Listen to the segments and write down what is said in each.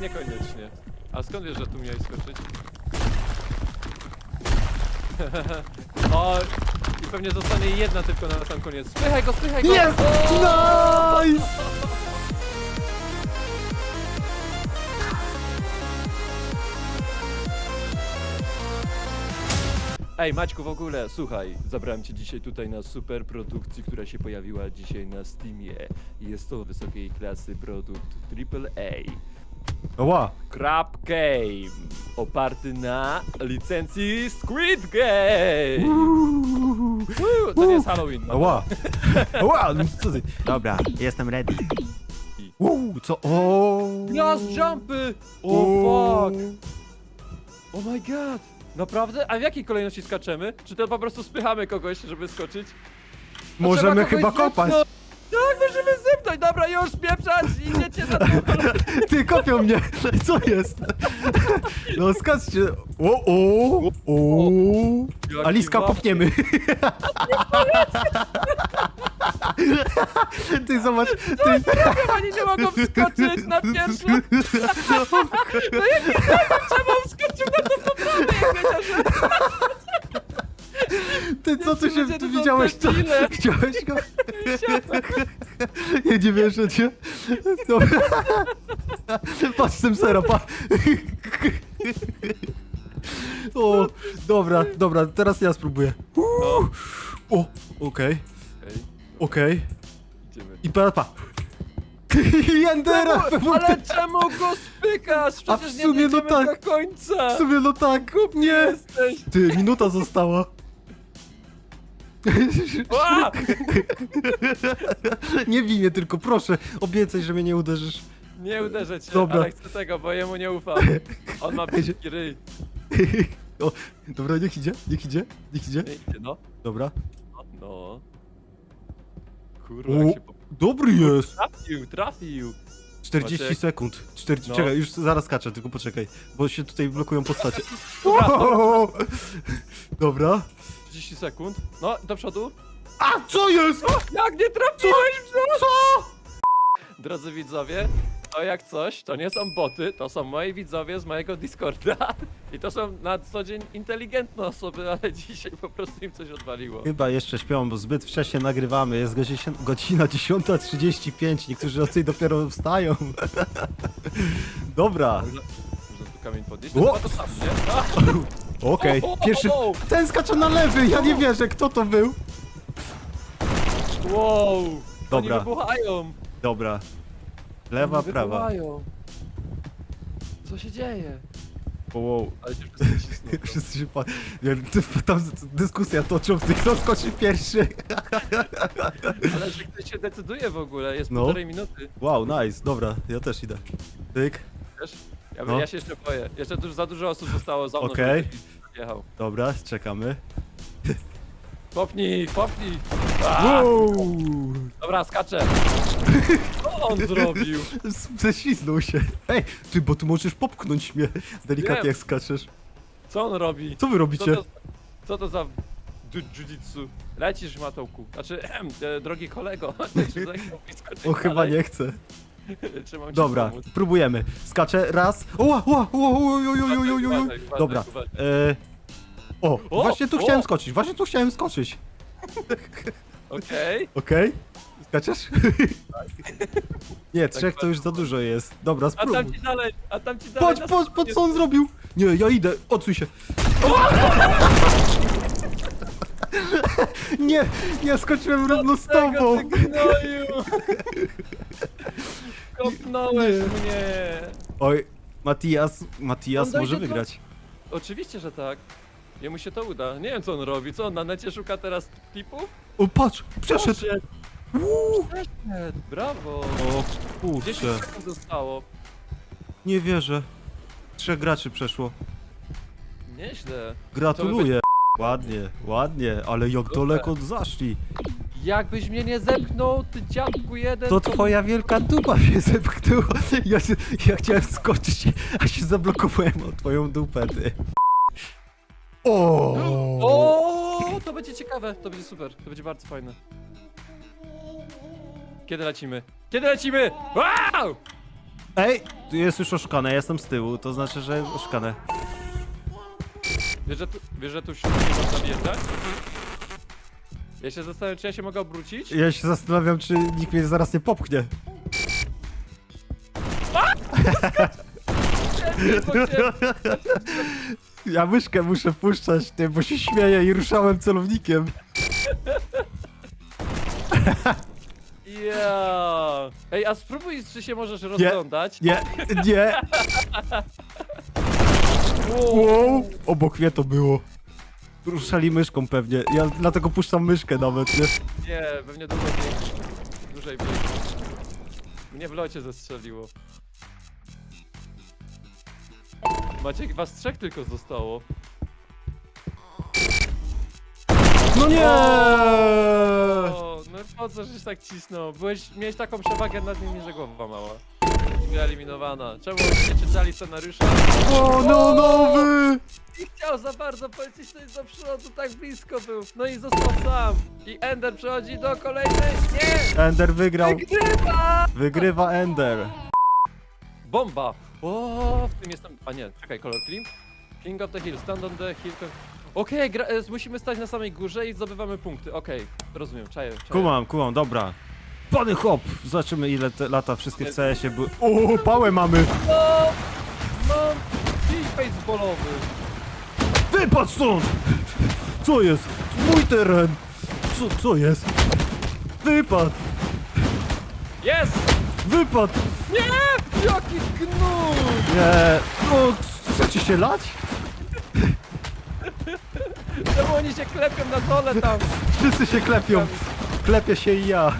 Niekoniecznie. A skąd wiesz, że tu miałeś skoczyć? o, i pewnie zostanie jedna tylko na sam koniec. Spychaj go, spychaj go! Jest! Nice! Ej, Maćku, w ogóle, słuchaj, zabrałem cię dzisiaj tutaj na super produkcji, która się pojawiła dzisiaj na Steamie. Jest to wysokiej klasy produkt AAA. Ła! Crab Game, oparty na licencji Squid Game. Woo, To nie jest Halloween. no. Ła! Ła! no Co ty? Dobra, jestem ready. Uuu, co? O! Glas jumpy! O O! fuck! Oh my god! Naprawdę? A w jakiej kolejności skaczemy? Czy to po prostu spychamy kogoś, żeby skoczyć? Możemy chyba kopać. Tak, zepnąć! Dobra, już spieprzać! Idziecie na dół! Ty kopią mnie! Co jest? No skaczcie! O, o, o. Aliska popniemy. Ty zobacz, ty... Oni nie mogą wskoczyć na pierwszy! No jaki problem? Czemu on wskoczył na to co prawie, jak wiedział, że... Ty co tu się Ludzie to są widziałeś to? debile. Widziałeś go? Ja nie wierzę cię. Dobra. Patrz z tym sera, pa. O, dobra, dobra, teraz ja spróbuję. No, O, okej, okej, okej. idziemy. I pa, pa. Jendera! Czemu, ale czemu go spykasz? Przecież A w nie sumie no dojdziemy tak. do końca! W sumie no tak, nie! Jesteś! Ty, minuta została. A! Nie mnie tylko, proszę. Obiecaj, że mnie nie uderzysz. Nie uderzę cię, Dobra. ale chcę tego, bo jemu nie ufam. On ma brzydki ryj. O, dobra, niech idzie, niech idzie, niech idzie. Nie idzie, no. Dobra. No. Kurwa, O, jak się po... dobry jest. Trafił, trafił. 40 Maciek. sekund. 40, No. Czekaj, już zaraz skaczę, tylko poczekaj, bo się tutaj blokują postacie. Dobra, dobra. Dobra. 30 sekund. No, do przodu. A, co jest? Jak nie trafiłeś w nas? Co? Drodzy widzowie, to jak coś, to nie są boty, to są moi widzowie z mojego Discorda. I to są na co dzień inteligentne osoby, ale dzisiaj po prostu im coś odwaliło. Chyba jeszcze śpią, bo zbyt wcześnie nagrywamy. Jest godzina, godzina 10.35, niektórzy o tej dopiero wstają. Dobra, Można, można tu kamień podnieść? To O! chyba to samo, nie? A! Okej. Pierwszy... Ten skacze na lewy, ja nie wierzę, kto to był? Wow! Dobra. Oni wybuchają! Dobra. Lewa, Oni prawa. wybuchają. Co się dzieje? Wow. Ale się wszyscy cisną. Wszyscy się pa... nie, ty- Tam dyskusja toczą, ty kto skoczy pierwszy. Ale że ktoś się decyduje w ogóle, jest No. półtorej minuty. Wow, nice, dobra, ja też idę. Tyk, Wiesz? Ja, No. ja się jeszcze boję. Jeszcze dużo, za dużo osób zostało za mną, Okej. żeby ktoś jechał. dobra, czekamy. Popnij, popnij! A! Wow! Dobra, skaczę! Co on zrobił? Ześliznął się. Ej, ty, bo tu możesz popchnąć mnie delikatnie Wiem. jak skaczesz. Co on robi? Co wy Co robicie? to, co to za ju- jiu-jitsu? Lecisz, Matołku. Znaczy, e, drogi kolego. Czy O, chyba dalej? nie chcę. Trzymam cię Dobra, samochód. próbujemy. Skaczę, raz. Ła, ła, ła, ła, Dobra. E, o, właśnie tu o. chciałem skoczyć, właśnie tu chciałem skoczyć. Okej. Okej? Skaczesz? Nie, tak trzech to już za dużo jest. Dobra, spróbuj. A tam ci dalej, a tam ci dalej. Patrz, na patrz, patrz, co on zrobił! Nie, ja idę, odsuń się. Nie, nie skoczyłem równo z tobą. Tego! Kopnąłeś mnie! Oj, Matias, Matias On dojdzie może do- wygrać. Oczywiście, że tak. Jemu się to uda. Nie wiem co on robi. Co on na necie szuka teraz tipów? O, patrz, przeszedł. Uuu. Przeszedł. Brawo. O 10 kurczę, sekund zostało. nie wierzę. Trzech graczy przeszło. Nieźle. Gratuluję. Ładnie, ładnie, ale jak Super. daleko zaszli. Jakbyś mnie nie zepchnął, ty dziadku jeden, To twoja wielka dupa mnie zepchnęła. Ja, się, ja chciałem skoczyć, a się zablokowałem o twoją dupę, ty. O! O, to będzie ciekawe, to będzie super, to będzie bardzo fajne. Kiedy lecimy? Kiedy lecimy? Wow! Ej, Tu jest już oszukane, ja jestem z tyłu, to znaczy, że oszukane. Wiesz, że tu, wiesz, że tu środkiem można wjeżdżać? Ja się zastanawiam, czy ja się mogę obrócić? Ja się zastanawiam, czy nikt mnie zaraz nie popchnie. Ja myszkę muszę puszczać, ty, bo się śmieję i ruszałem celownikiem. Ja. Ej, a spróbuj, czy się możesz rozglądać. Nie, nie. Wow, obok mnie to było. Ruszali myszką pewnie, ja dlatego puszczam myszkę nawet, nie? Nie, pewnie dużo większy. Dłużej biegnie. Mnie w locie zestrzeliło. Maciek, was trzech tylko zostało. No nie! O, no po co żeś tak cisnął? Byłeś, miałeś taką przewagę nad nimi, że głowa mała. Wyeliminowana. Czemu nie czytali scenariusza? O, no nowy! Nie chciał za bardzo powiedzieć coś do przodu, tak blisko był. No i został sam. I Ender przechodzi do kolejnej. Nie! Ender wygrał. Wygrywa! Wygrywa Ender. Bomba! O, w tym jestem. A nie, czekaj, color clean. King of the Hill, stand on the hill. Okej, gra- e, musimy stać na samej górze i zdobywamy punkty. Okej, rozumiem, czaję. czaję. Kumam, kumam, dobra. Pany hop! Zobaczymy ile te lata wszystkie w CS-ie były. O, pałę mamy! No! Mam kij baseballowy. Wypadł stąd! Co jest? Mój teren! Co, co jest? Wypadł! Jest! Wypadł! Nie! Jaki gnój! Nie! No, chcecie się lać? Czemu oni się klepią na dole tam? Wszyscy się klepią. Klepie się i ja.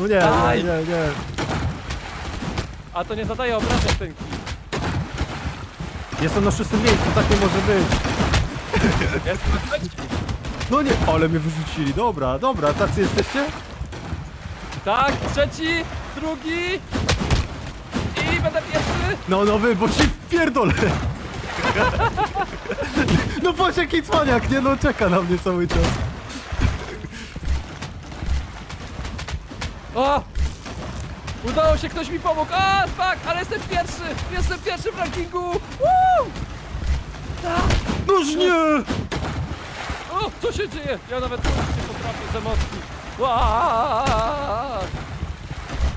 No nie, nie, Daj. nie, nie. A to nie zadaje obrażeń ten kij. Jestem na szóstym miejscu, tak nie może być. Jest na trzeci. No nie, ale mnie wyrzucili. Dobra, dobra, tacy jesteście? Tak, trzeci, drugi. I będę pierwszy. No, no wy, bo ci pierdolę. No patrz jaki cwaniak, nie no, czeka na mnie cały czas. O! Udało się, ktoś mi pomógł! A, fuck, ale jestem pierwszy! Jestem pierwszy w rankingu! Woo! Noż nie! O, co się dzieje? Ja nawet nie potrafię z emocji.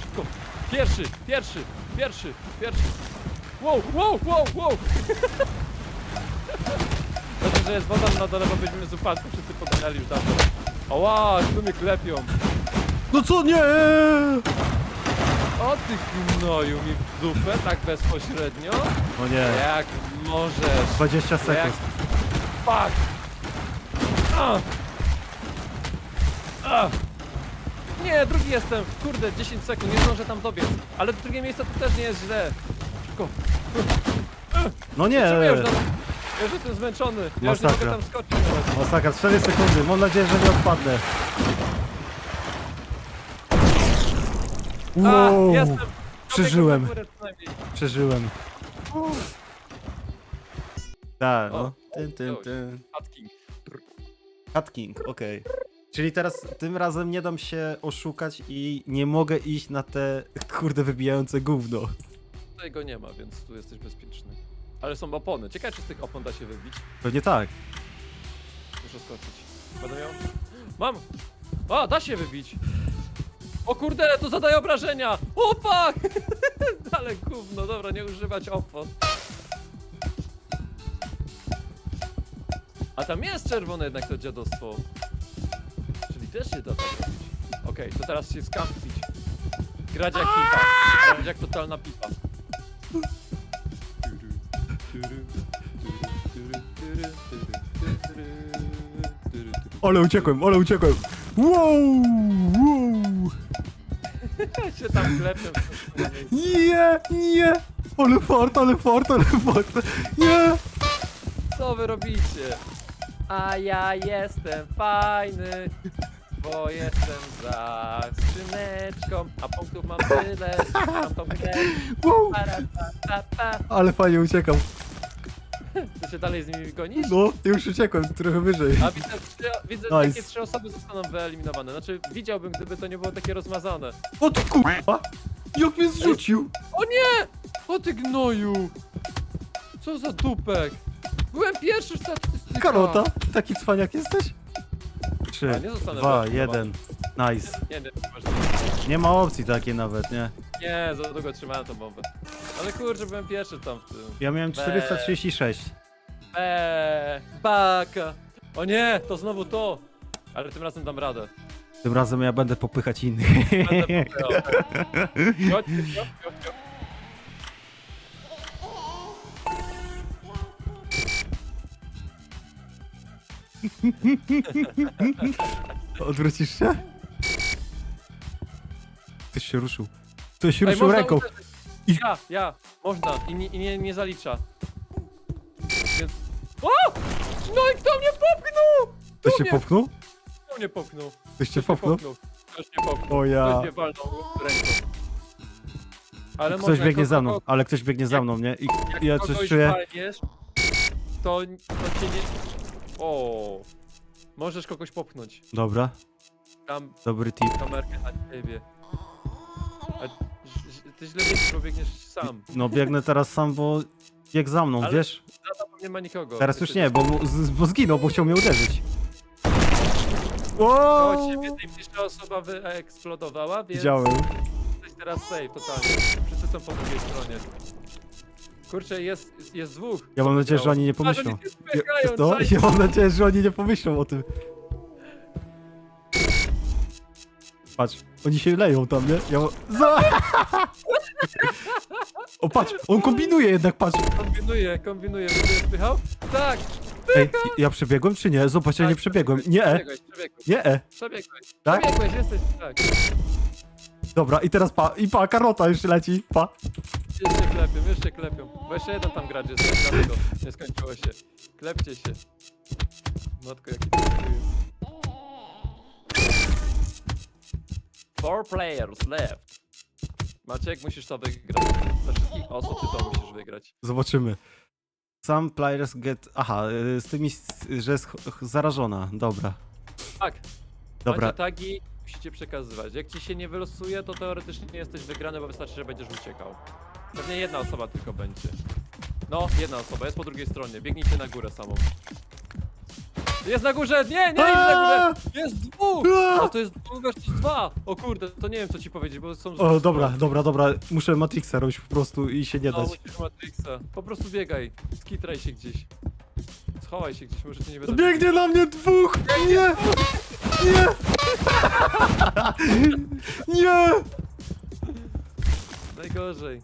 Szybko. Pierwszy, pierwszy, pierwszy, pierwszy. Wow, wow, wow, wow! Dobrze, że jest woda na dole, bo byśmy z upadku wszyscy podali już dawno. Oła, tu mnie klepią. No co nie? O ty gnoju mi w dupę, tak bezpośrednio? O nie, Jak możesz? 20 Jak... sekund. Fuck! A! A! Nie, drugi jestem. Kurde, 10 sekund, nie zdążę tam dobiec. Ale drugie miejsce to też nie jest źle. Szybko. No nie! Czemu ja już, tam... ja już jestem zmęczony. Ja już nie mogę Masakra. tam skoczyć nawet. Masakra, 4 sekundy, mam nadzieję, że nie odpadnę. A, Wow, jestem. przeżyłem. Na górę przeżyłem. Tak, O, no. Tyn, tyn. Cat King, okej. Czyli teraz tym razem nie dam się oszukać i nie mogę iść na te kurde wybijające gówno. Tutaj go nie ma, więc tu jesteś bezpieczny. Ale są opony. Ciekawe, czy z tych opon da się wybić. Pewnie tak. Muszę skoczyć. Będę miał? Mam! A, da się wybić! O kurde, to zadaje obrażenia! O fuck! Ale gówno, dobra, nie używać opon. A tam jest czerwone jednak to dziadostwo. Czyli też się da tak. Okej, to teraz się skampić. Grać jak pipa. Grać jak totalna pipa. Ale uciekłem, ale uciekłem. Wow, wow. się tam klepią. Nie, nie. Ale fart, ale fart, ale fart. Nie. Co wy robicie? A ja jestem fajny, bo jestem za skrzyneczką, a punktów mam tyle, mam tą grę. Wow. Para, pa, pa, pa. Ale fajnie uciekam. Ty się dalej z nimi gonisz? No, już uciekłem trochę wyżej. A widzę, trzy, widzę Nice. takie trzy osoby zostaną wyeliminowane. Znaczy, widziałbym, gdyby to nie było takie rozmazane. O ty kurwa! Jak mnie zrzucił! O nie! O ty gnoju! Co za dupek? Byłem pierwszy w statystykach. Karota, ty taki cwaniak jesteś? A, Trzy, nie zostanę dwa, jeden. Nice. Nie, nie, nie, Nie ma opcji takiej nawet, nie? nie, za długo trzymałem tą bombę. Ale kurczę, byłem pierwszy tam w tym. Ja miałem 436. Eee, baka! O nie, to znowu to! Ale tym razem dam radę. Tym razem ja będę popychać innych. Będę popychał. Chodź, chodź, chodź, chodź. Odwrócisz się? Ktoś się ruszył. Ktoś Ej, ruszył można ręką. uderzyć. I- Ja, ja, można i nie, i nie, nie zalicza. Więc... O! No i kto mnie popchnął? Ktoś Tu się mnie- popchnął? Kto mnie popchnął? Ktoś Ktoś mnie popchnął? Ktoś mnie popchnął. O Ktoś ja. mnie walnął ręką. Ale Ktoś można, biegnie jak za mną, kogo- ale ktoś biegnie za mną, nie? I Jak ja kogoś coś czuję. walniesz, to, to cię nie... O, Możesz kogoś popchnąć. Dobra, Tam dobry tip. kamerkę na ciebie. A, ty źle biegniesz, bo biegniesz sam. No biegnę teraz sam, bo bieg za mną, Ale- wiesz? Za tobą nie ma nikogo. Teraz już Jesteś- nie, bo, mu- z- bo zginął, bo chciał mnie uderzyć. To O! ciebie najbliższa osoba wyeksplodowała, więc Widziałem. jesteś teraz safe, totalnie. Wszyscy są po drugiej stronie. Kurczę, jest, jest, jest dwóch. Ja mam nadzieję, że oni nie pomyślą. spychają, ja mam nadzieję, że oni nie pomyślą o tym. Patrz, oni się leją tam, nie? Ja... Za... O patrz, on kombinuje jednak, patrz. Kombinuje, ty spychał? Tak! Ej, ja przebiegłem czy nie? Zobacz, ja nie tak, przebiegłem. Nie, Przebiegłeś, przebiegłeś, nie. przebiegłeś. Tak? Przebiegłeś, jesteś, tak. Dobra, i teraz pa, i pa, karota już leci, pa. Się klepią, się klepią. Bo jeszcze jeden tam grać jest, dlatego nie skończyło się. Klepcie się. Matko, jaki to jest. Four players left. Maciek, musisz to wygrać. Ze wszystkich osób ty to musisz wygrać. Zobaczymy. Some players get... Aha, y, z tymi, s- że jest ch- ch- zarażona. Dobra, Tak, dobra. macie tagi, musicie przekazywać. Jak ci się nie wylosuje, to teoretycznie nie jesteś wygrany, bo wystarczy, że będziesz uciekał. Pewnie jedna osoba tylko będzie. No, jedna osoba, jest po drugiej stronie. Biegnijcie na górę samą. Jest na górze! Nie, nie, jest na górze! Jest dwóch! A to jest dwóch versus dwa! O kurde, to nie wiem co ci powiedzieć, bo są... O, dobra, dobra, dobra. Muszę Matrixa robić po prostu i się nie No, dać. musisz Matrixa. Po prostu biegaj. Skitraj się gdzieś. Schowaj się gdzieś, może cię nie będą... Biegnie na mnie dwóch! Nie! Nie! Nie! Najgorzej.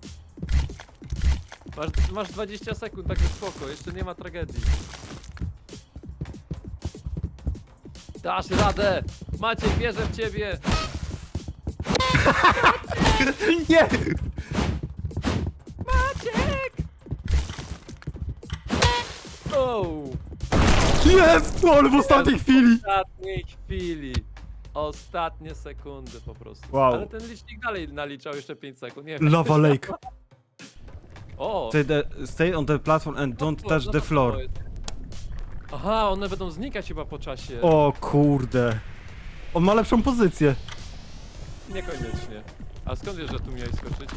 Masz, masz 20 sekund, także spoko, jeszcze nie ma tragedii. Dasz radę! Maciek, wierzę w ciebie! Nie! Maciek! O! Jest! No, ale w ostatniej chwili! ostatniej chwili. Ostatnie sekundy po prostu. Wow. Ale ten licznik dalej naliczał jeszcze 5 sekund. Nie wiem. Lava Lake. O! Stay, the, stay on the platform and don't no touch to the to floor. Aha, one będą znikać chyba po czasie. O kurde. On ma lepszą pozycję. Niekoniecznie. A skąd wiesz, że tu miałeś skoczyć?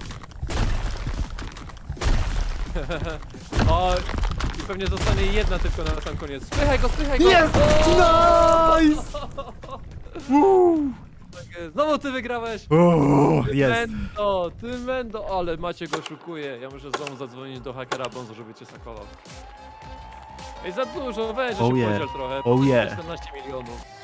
o, i pewnie zostanie jedna tylko na sam koniec. Spychaj go, spychaj go! Jest! Nice! Woo! Tak. Znowu ty wygrałeś! O, Ty jest. Mendo, ty Mendo, ale macie go oszukuje. Ja muszę znowu zadzwonić do hakera Bonzo, żeby cię sakował. Ej, za dużo, weź, że Oh się yeah. podziel trochę. Oh yeah. 14 milionów.